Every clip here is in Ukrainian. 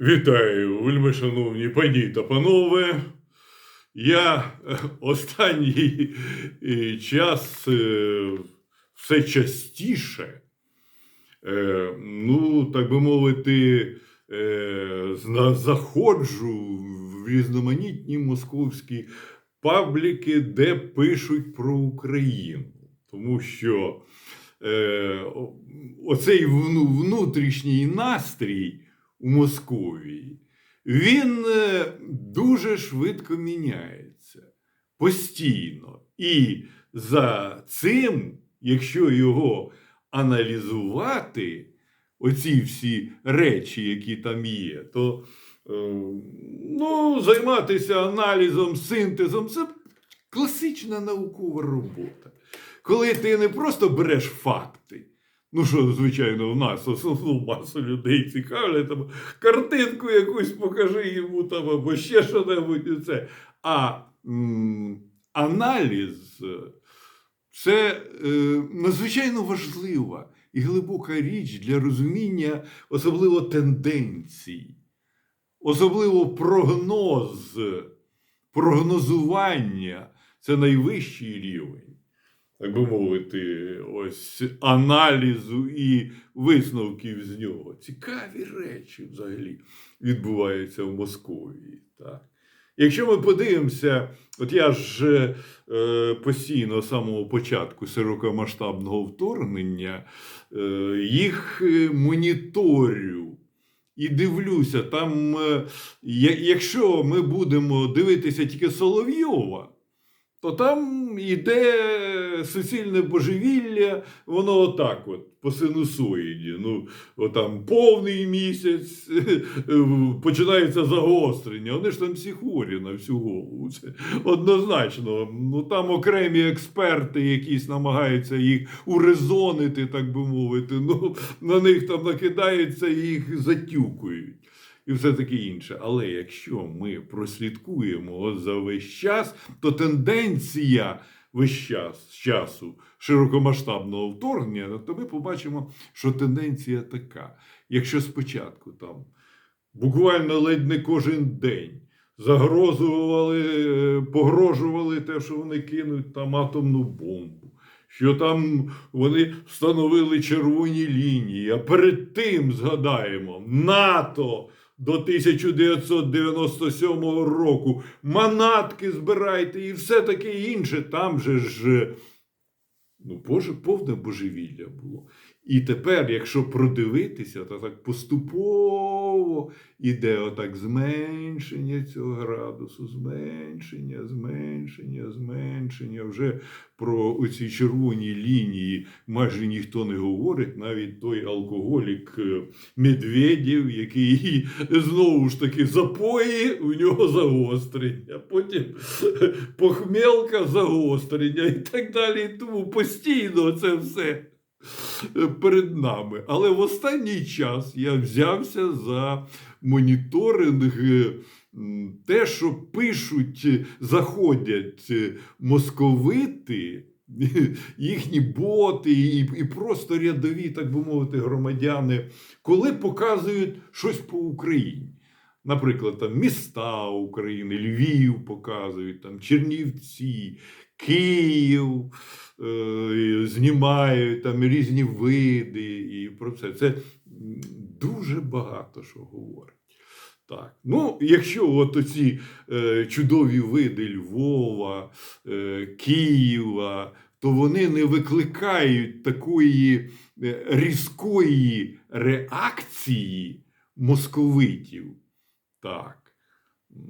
Вітаю, вельми шановні пані та панове. Я е, останній е, час е, все частіше, ну, так би мовити, заходжу в різноманітні московські пабліки, де пишуть про Україну. Тому що оцей внутрішній настрій у Московії, він е, дуже швидко міняється постійно. І за цим, якщо його аналізувати, оці всі речі, які там є, то е, ну, займатися аналізом, синтезом це класична наукова робота. Коли ти не просто береш факти, Ну, що, звичайно, в нас основну масу людей цікавлять, там, картинку якусь покажи йому там, або ще що-небудь. Це. А м, аналіз це е, надзвичайно важлива і глибока річ для розуміння, особливо тенденцій, особливо прогноз, прогнозування це найвищий рівень так би мовити, ось аналізу і висновків з нього. Цікаві речі взагалі відбуваються в Московії. Так. Якщо ми подивимося, от я ж е, постійно з самого початку широкомасштабного вторгнення е, їх е, моніторю. І дивлюся, там, е, якщо ми будемо дивитися тільки Соловйова, то там іде суцільне божевілля, воно отак от, по синусоїді. Ну, отам повний місяць, починається загострення. Вони ж там всі хворі на всю голову. Це однозначно. Ну, там окремі експерти якісь намагаються їх урезонити, так би мовити. Ну, на них там накидається і їх затюкують і все таке інше. Але якщо ми прослідкуємо за весь час, то тенденція весь час з часу широкомасштабного вторгнення, то ми побачимо, що тенденція така. Якщо спочатку там буквально ледь не кожен день. Загрозували, е, погрожували те, що вони кинуть там атомну бомбу, що там вони встановили червоні лінії. А перед тим згадаємо НАТО до 1997 року. Манатки збирайте і все таке інше. Там же ж ну, боже, повне божевілля було. І тепер, якщо продивитися, то так поступово іде отак зменшення цього градусу, зменшення, зменшення, зменшення. Вже про оці червоні лінії майже ніхто не говорить, навіть той алкоголік е, Медведєв, який знову ж таки запої, у нього загострення, потім похмелка, загострення і так далі. Тому постійно це все перед нами. Але в останній час я взявся за моніторинг. е, Те, що пишуть, е, заходять е, московити, їхні боти і, просто рядові, так би мовити, громадяни, коли показують щось по Україні. Наприклад, там міста України, Львів показують, там Чернівці, Київ знімають там різні види і про це. Це дуже багато що говорить. Так. Ну, якщо от оці е, чудові види Львова, е, Києва, то вони не викликають такої е, різкої реакції московитів. Так.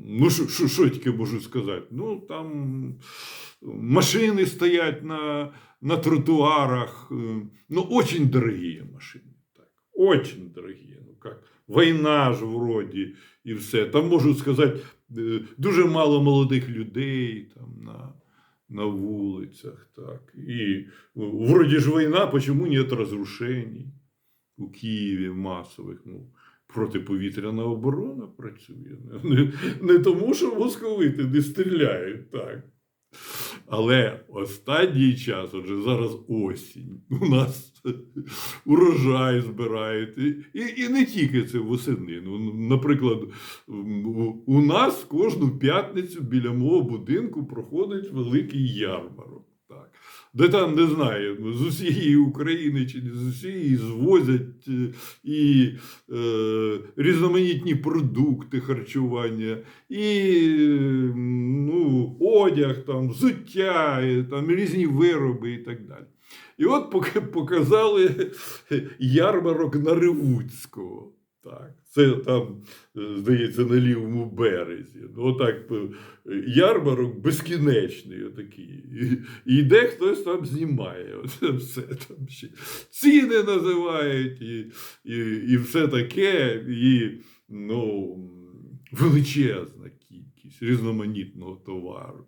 Ну, що, що тільки можу сказати? Ну, там машини стоять на, на тротуарах. Ну, очень дорогие машины. Так. Очень дорогие. Ну, как? Війна ж вроді і все. Там можуть сказати, е, дуже мало молодих людей там на, на вулицях. Так. І вроді ж війна, чому нет розрушень у Києві масових? Ну, протиповітряна оборона працює. Не, не тому, що московити не стріляють так. Але останній час, отже, зараз осінь, у нас урожай збирають. І, і, не тільки це восени. Ну, наприклад, у нас кожну п'ятницю біля мого будинку проходить великий ярмарок. Де там не знаю, з усієї України чи не з усієї звозять е, і е, різноманітні продукти харчування, і ну, одяг, там, взуття, і, там, різні вироби і так далі. І от показали ярмарок на Ревуцького. Так, це там, е, здається, на лівому березі. Ну, отак е, ярмарок безкінечний, отакий. І, і йде хтось там знімає. Оце все там ще. Ціни називають, і, і, і все таке, і ну, величезна кількість різноманітного товару.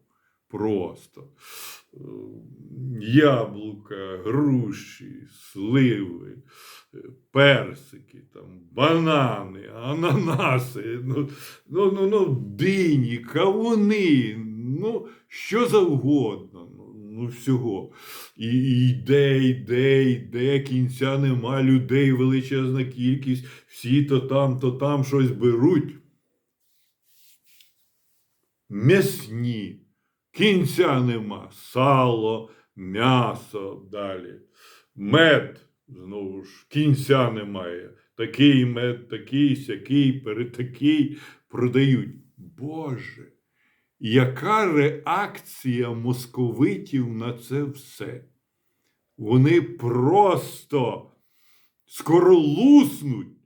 Просто Е, яблука, груші, сливи, персики, там, банани, ананаси, ну, ну, ну, ну, дині, кавуни, ну, що завгодно. Ну, ну всього. І, і йде, йде, йде, кінця нема, людей величезна кількість, всі то там, то там щось беруть. М'ясні, кінця нема, сало, м'ясо далі. Мед, знову ж, кінця немає. Такий мед, такий, сякий, перетакий продають. Боже, яка реакція московитів на це все? Вони просто скоро луснуть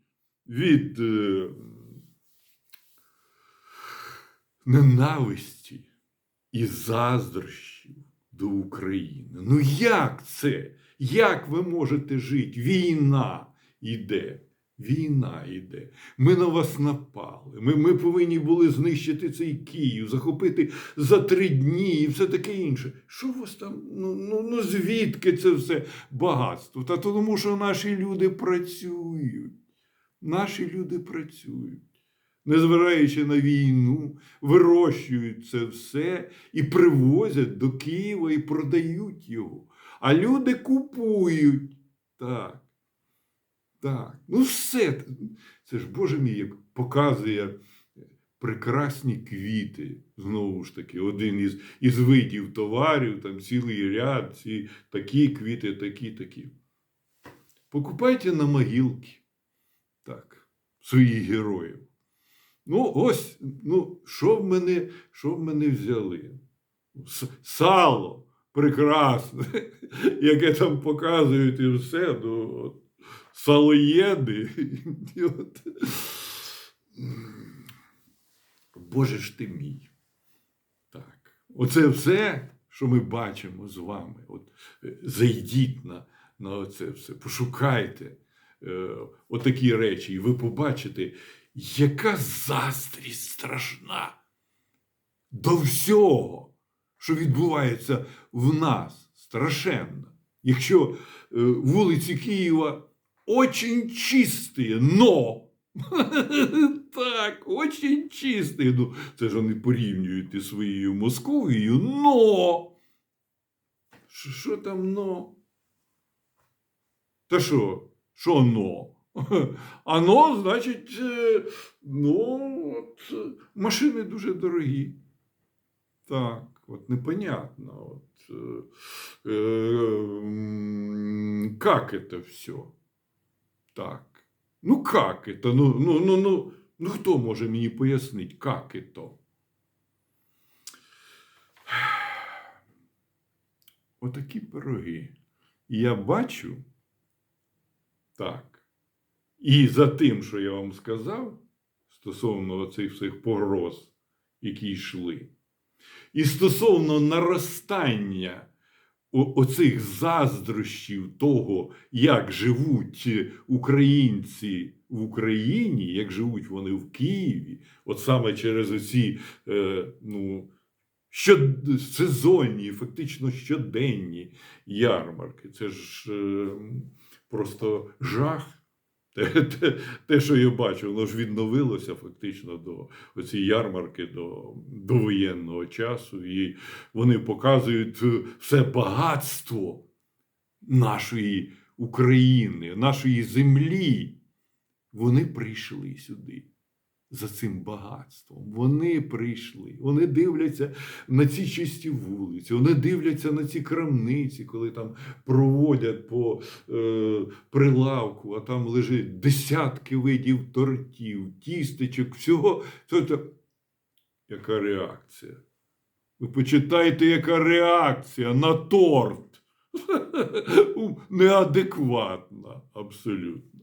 від е, ненависті і заздрощів до України. Ну як це? Як ви можете жити? Війна йде. Війна йде. Ми на вас напали. Ми, ми повинні були знищити цей Київ, захопити за три дні і все таке інше. Що у вас там? Ну, ну, ну звідки це все багатство? Та тому, що наші люди працюють. Наші люди працюють. Незважаючи на війну, вирощують це все і привозять до Києва і продають його. А люди купують. Так. Так. Ну все. Це ж, Боже мій, як показує прекрасні квіти. Знову ж таки, один із, із видів товарів, там цілий ряд, ці такі квіти, такі, такі. Покупайте на могилки. Так, своїх героїв. Ну, ось, ну, що в мене, що в мене взяли? Сало прекрасне, яке там показують і все. Ну, от, салоєди. От. Боже ж ти мій. Так. Оце все, що ми бачимо з вами. От, е, зайдіть на, на оце все, пошукайте е, отакі речі, і ви побачите, яка заздрість страшна до всього, що відбувається в нас. Страшенно. Якщо е, вулиці Києва очень чисті, но. Так, очень чисті. Ну, це ж вони порівнюють своєю Московією, но. Що- там но? Та що? Що но? А но, значить, е, ну, от, машини дуже дорогі. Так, от непонятно. От, е, е, м, как это все? Так. Ну, как это? Ну, ну, ну, ну, ну хто може мені пояснити, как это? Отакі пироги. І я бачу, так. І за тим, що я вам сказав, стосовно цих всіх погроз, які йшли, і стосовно наростання оцих заздрощів того, як живуть українці в Україні, як живуть вони в Києві, от саме через оці е, ну, щосезонні, фактично щоденні ярмарки. Це ж е, просто жах. Те, те, те, що я бачу, воно ж відновилося фактично до оцієї ярмарки, до, до воєнного часу. І вони показують е, все багатство нашої України, нашої землі. Вони прийшли сюди за цим багатством. Вони прийшли. Вони дивляться на ці чисті вулиці, вони дивляться на ці крамниці, коли там проводять по е, прилавку, а там лежить десятки видів тортів, тістечок, всього. Це. Яка реакція? Ви почитайте, яка реакція на торт. Неадекватна, абсолютно.